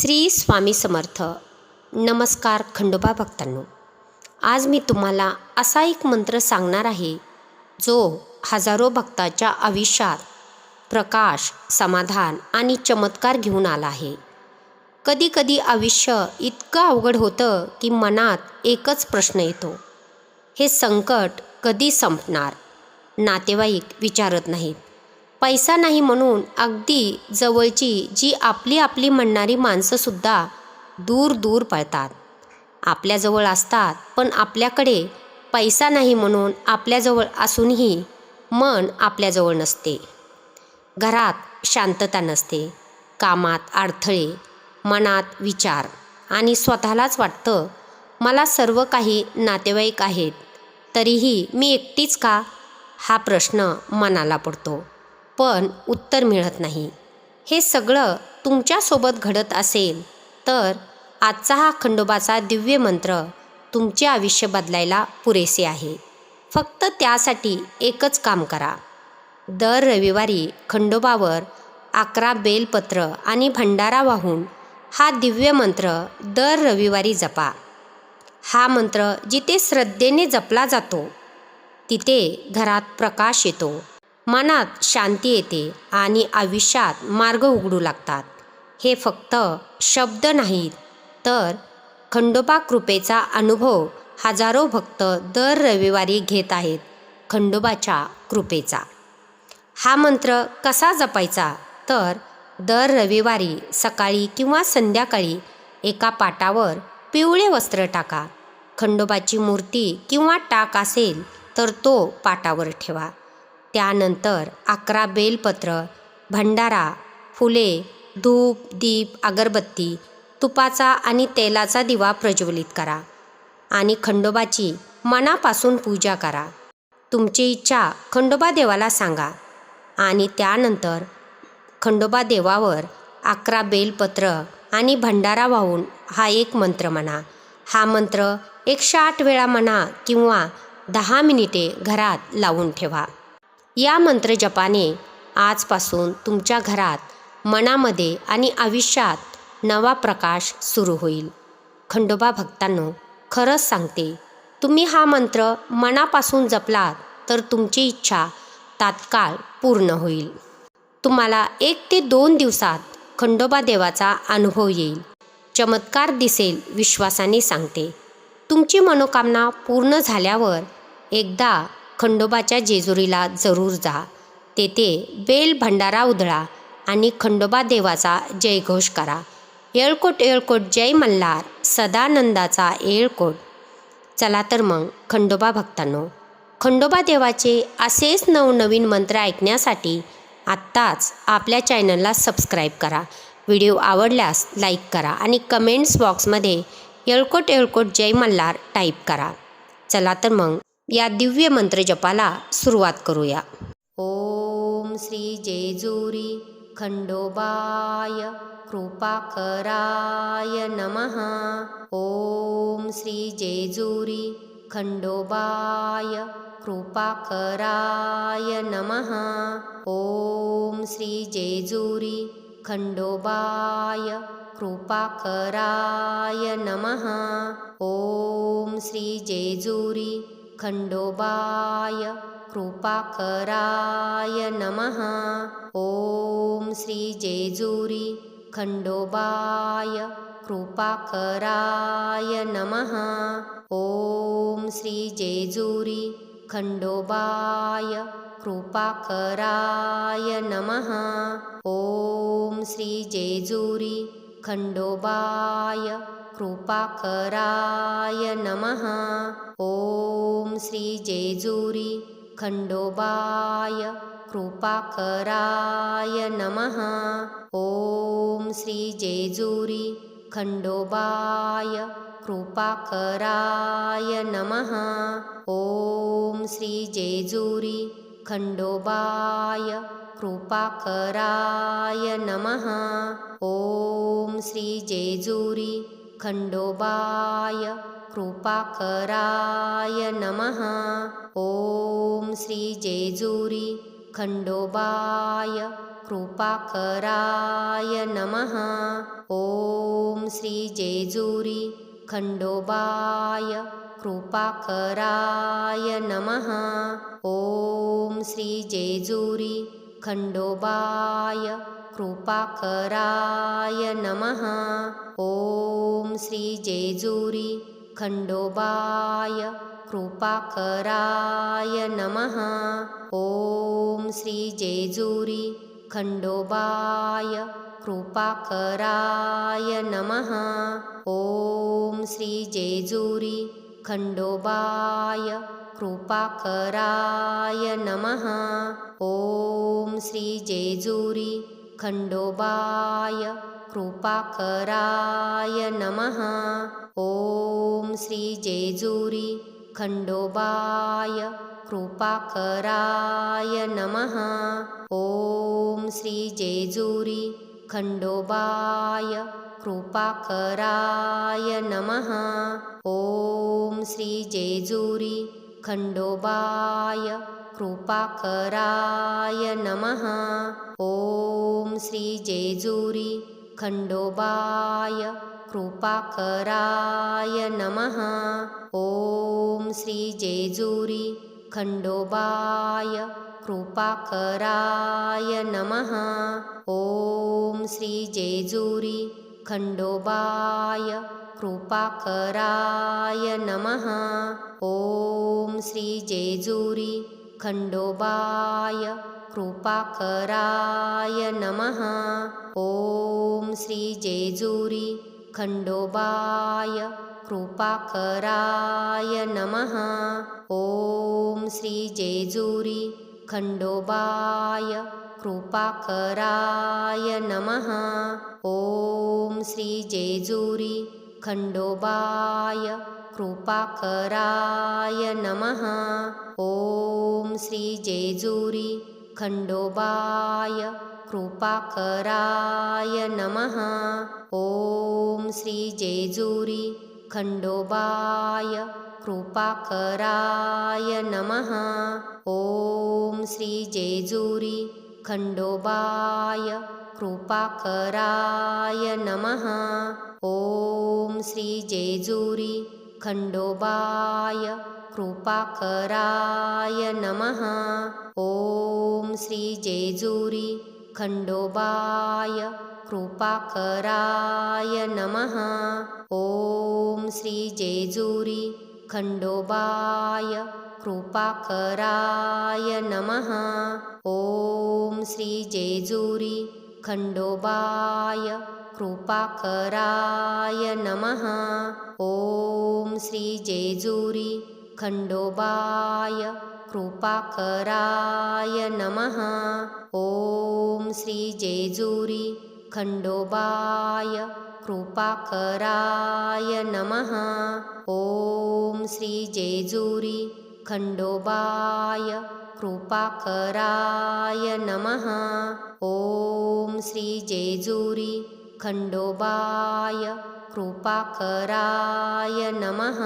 श्री स्वामी समर्थ. नमस्कार खंडोबा भक्तांनो. आज मी तुम्हाला असा एक मंत्र सांगणार आहे जो हजारो भक्ताच्या आयुष्यात प्रकाश समाधान आणि चमत्कार घेऊन आला आहे. कधीकधी आयुष्य इतकं अवघड होतं की मनात एकच प्रश्न येतो. हे संकट कधी संपणार? नातेवाईक विचारत नाहीत. पैसा नाही म्हणून अगदी जवळची जी आपली आपली म्हणणारी माणसंसुद्धा दूर दूर पळतात. आपल्याजवळ असतात पण आपल्याकडे पैसा नाही म्हणून आपल्याजवळ असूनही मन आपल्याजवळ नसते. घरात शांतता नसते कामात अडथळे मनात विचार आणि स्वतःलाच वाटतं मला सर्व काही नातेवाईक आहेत तरीही मी एकटीच का? हा प्रश्न मनाला पडतो. पण उत्तर मिळत नाही. हे सगळं तुमच्यासोबत घडत असेल तर आजचा हा खंडोबाचा दिव्य मंत्र तुमचे आयुष्य बदलायला पुरेसे आहे. फक्त त्यासाठी एकच काम करा. दर रविवारी खंडोबावर अकरा बेलपत्र आणि भंडारा वाहून हा दिव्य मंत्र दर रविवारी जपा. हा मंत्र जिथे श्रद्धेने जपला जातो तिथे घरात प्रकाश येतो. मनात शांती येते आणि आयुष्यात मार्ग उघडू लागतात. हे फक्त शब्द नाहीत तर खंडोबा कृपेचा अनुभव हजारो भक्त दर रविवारी घेत आहेत खंडोबाच्या कृपेचा. हा मंत्र कसा जपायचा? तर दर रविवारी सकाळी किंवा संध्याकाळी एका पाटावर पिवळे वस्त्र टाका. खंडोबाची मूर्ती किंवा टाक असेल तर तो पाटावर ठेवा. त्यानंतर अकरा बेलपत्र भंडारा फुले धूप दीप अगरबत्ती तुपाचा आणि तेलाचा दिवा प्रज्वलित करा आणि खंडोबाची मनापासून पूजा करा. तुमची इच्छा खंडोबा देवाला सांगा आणि त्यानंतर खंडोबा देवावर अकरा बेलपत्र आणि भंडारा वाहून हा एक मंत्र म्हणा. हा मंत्र एकशे आठ वेळा म्हणा किंवा दहा मिनिटे घरात लावून ठेवा. या मंत्रजपाने आजपासून तुमच्या घरात मनामध्ये आणि आयुष्यात नवा प्रकाश सुरू होईल. खंडोबा भक्तांनो खरंच सांगते तुम्ही हा मंत्र मनापासून जपलात तर तुमची इच्छा तात्काळ पूर्ण होईल. तुम्हाला एक ते दोन दिवसात खंडोबा देवाचा अनुभव येईल. चमत्कार दिसेल विश्वासाने सांगते. तुमची मनोकामना पूर्ण झाल्यावर एकदा खंडोबाच्या जेजुरीला जरूर जा. तेथे बेल भंडारा उधळा आणि खंडोबा देवाचा जयघोष करा. येळकोट येळकोट जय मल्हार सदानंदाचा येळकोट. चला तर मग खंडोबा भक्तांनो. खंडोबा देवाचे असेच नवनवीन मंत्र ऐकण्यासाठी आत्ताच आपल्या चॅनलला सबस्क्राईब करा. व्हिडिओ आवडल्यास लाईक करा आणि कमेंट्स बॉक्समध्ये येळकोट येळकोट जय मल्हार टाईप करा. चला तर मग या दिव्य मंत्रजपाला सुरुवात करूया. ओम श्री जेजुरी खंडोबाय कृपाकराय नमः. ओम श्री जेजुरी खंडोबाय कृपाकराय नमः. ओम श्री जेजुरी खंडोबाय कृपाकराय नमः. ओम श्री जेजुरी खण्डोबाय कृपाकराय नमः। ॐ श्रीजेजूरि खण्डोबाय कृपाकराय नमः। ॐ श्रीजेजूरि खण्डोबाय कृपाकराय नमः। ॐ श्रीजेजूरि खण्डोबाय कृपाकराय नमः। ॐ श्रीजेजुरी खण्डोबाय। कृपाकराय नमः। ॐ श्रीजेजुरी खण्डोबाय। कृपाकराय नमः। ॐ श्रीजेजुरी खण्डोबाय। कृपाकराय नमः। ॐ श्रीजेजुरी खण्डोबाय कृपाकराय नमः। ॐ श्रीजेजूरि खण्डोबाय कृपाकराय नमः। ॐ श्रीजेजूरि खण्डोबाय कृपाकराय नमः। ॐ श्रीजेजूरि खण्डोबाय कृपाकराय नमः। ॐ श्री जेजुरी खण्डोबाय। कृपाकराय नमः। ॐ श्री जेजुरी खण्डोबाय। कृपाकराय नमः। ॐ श्री जेजुरी खण्डोबाय। कृपाकराय नमः। ॐ श्री जेजुरी खण्डोबाय कृपाकराय नमः। ॐ श्री जेजुरी खण्डोबाय कृपाकराय नमः। ॐ श्री जेजुरी खण्डोबाय कृपाकराय नमः। ॐ श्री जेजुरी खण्डोबाय कृपाकराय नमः। ॐ श्री जेजुरी खण्डोबाय। कृपाकराय नमः। ॐ श्री जेजुरी खण्डोबाय। कृपाकराय नमः। ॐ श्री जेजुरी खण्डोबाय। कृपाकराय नमः। ॐ श्री जेजुरी खण्डोबाय कृपाकराय नमः। ॐ श्री जेजुरी खण्डोबाय कृपाकराय नमः। ॐ श्री जेजुरी खण्डोबाय कृपाकराय नमः। ॐ श्री जेजुरी खण्डोबाय कृपाकराय नमः। ॐ श्री जेजुरी खण्डोबाय कृपाकराय नमः। ॐ श्री जेजुरी खण्डोबाय कृपाकराय नमः। ॐ श्री जेजुरी खण्डोबाय कृपाकराय नमः। ॐ श्री जेजुरी खण्डोबाय। कृपाकराय नमः। ॐ श्री जेजुरी खण्डोबाय। कृपाकराय नमः। ॐ श्री जेजुरी खण्डोबाय। कृपाकराय नमः। ॐ श्री जेजुरी खण्डोबाय कृपाकराय नमः। ॐ श्री जेजुरी खण्डोबाय कृपाकराय नमः। ॐ श्री जेजुरी खण्डोबाय कृपाकराय नमः। ॐ श्री जेजुरी खण्डोबाय कृपाकराय नमः। ॐ श्री जेजुरी खण्डोबाय। कृपाकराय नमः।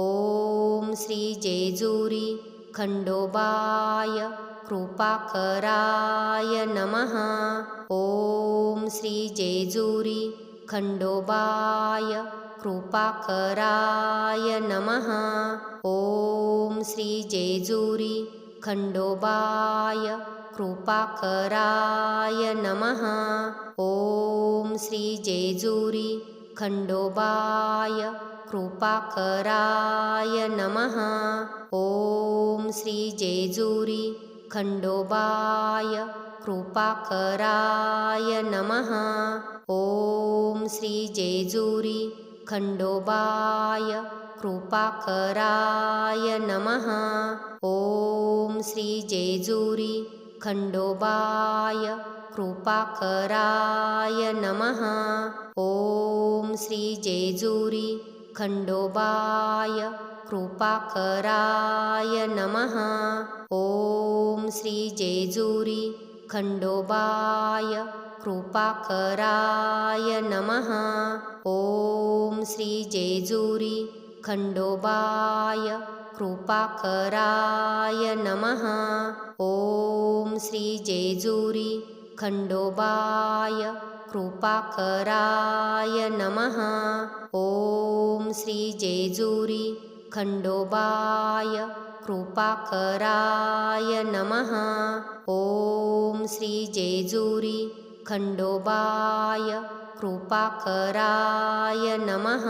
ॐ श्री जेजुरी खण्डोबाय। कृपाकराय नमः। ॐ श्री जेजुरी खण्डोबाय। कृपाकराय नमः। ॐ श्री जेजुरी खण्डोबाय कृपाकराय नमः। ॐ श्री जेजुरी खण्डोबाय कृपाकराय नमः। ॐ श्री जेजुरी खण्डोबाय कृपाकराय नमः। ॐ श्री जेजुरी खण्डोबाय कृपाकराय नमः। ॐ श्री जेजुरी खण्डोबाय। कृपाकराय नमः। ॐ श्री जेजुरी खण्डोबाय। कृपाकराय नमः। ॐ श्री जेजुरी खण्डोबाय। कृपाकराय नमः। ॐ श्री जेजुरी खण्डोबाय कृपाकराय नमः। ॐ श्रीजेजुरी खण्डोबाय कृपाकराय नमः। ॐ श्रीजेजुरी खण्डोबाय कृपाकराय नमः। ॐ श्रीजेजुरी खण्डोबाय कृपाकराय नमः।